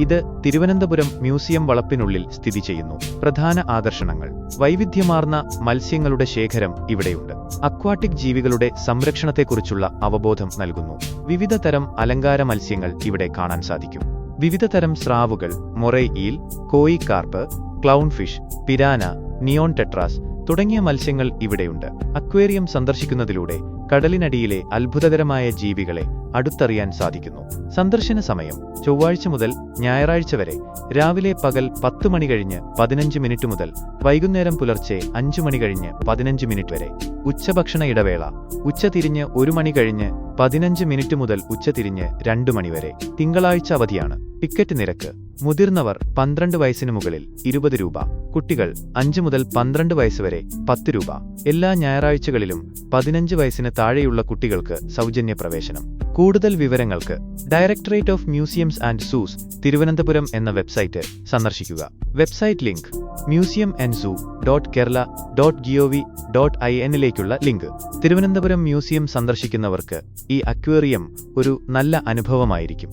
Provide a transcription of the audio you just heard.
ഇത് തിരുവനന്തപുരം മ്യൂസിയം വളപ്പിനുള്ളിൽ സ്ഥിതി ചെയ്യുന്നു. പ്രധാന ആകർഷണങ്ങൾ. വൈവിധ്യമാർന്ന മത്സ്യങ്ങളുടെ ശേഖരം ഇവിടെയുണ്ട്. അക്വാട്ടിക് ജീവികളുടെ സംരക്ഷണത്തെക്കുറിച്ചുള്ള അവബോധം നൽകുന്നു. വിവിധ തരം അലങ്കാര മത്സ്യങ്ങൾ ഇവിടെ കാണാൻ സാധിക്കും. വിവിധ തരം സ്രാവുകൾ moray eel koi carp clownfish piranha neon tetras തുടങ്ങിയ മത്സ്യങ്ങൾ ഇവിടെയുണ്ട്. അക്വേറിയം സന്ദർശിക്കുന്നതിലൂടെ കടലിനടിയിലെ അത്ഭുതകരമായ ജീവികളെ അടുത്തറിയാൻ സാധിക്കുന്നു. സന്ദർശന സമയം ചൊവ്വാഴ്ച മുതൽ ഞായറാഴ്ച വരെ. രാവിലെ പകൽ പത്ത് മണി കഴിഞ്ഞ് പതിനഞ്ച് മിനിറ്റ് മുതൽ. വൈകുന്നേരം പുലർച്ചെ അഞ്ചു മണി കഴിഞ്ഞ് പതിനഞ്ച് മിനിറ്റ് വരെ. ഉച്ചഭക്ഷണ ഇടവേള. ഉച്ച തിരിഞ്ഞ് ഒരു മണി കഴിഞ്ഞ് പതിനഞ്ച് മിനിറ്റ് മുതൽ ഉച്ചതിരിഞ്ഞ് രണ്ട് മണി വരെ. തിങ്കളാഴ്ച അവധിയാണ്. ടിക്കറ്റ് നിരക്ക് മുതിർന്നവർ പന്ത്രണ്ട് വയസ്സിനു മുകളിൽ ഇരുപത് രൂപ കുട്ടികൾ അഞ്ച് മുതൽ പന്ത്രണ്ട് വയസ്സ് വരെ പത്ത് രൂപ. എല്ലാ ഞായറാഴ്ചകളിലും പതിനഞ്ച് വയസ്സിന് താഴെയുള്ള കുട്ടികൾക്ക് സൗജന്യ പ്രവേശനം കൂടുതൽ വിവരങ്ങൾക്ക് directorate of museums and zoos Thiruvananthapuram എന്ന വെബ്സൈറ്റ് സന്ദർശിക്കുക. Website link museum and zoo dot Kerala dot G O V dot I എന്നിലേക്കുള്ള link. Thiruvananthapuram museum സന്ദർശിക്കുന്നവർക്ക് ഈ അക്വേറിയം ഒരു നല്ല അനുഭവമായിരിക്കും.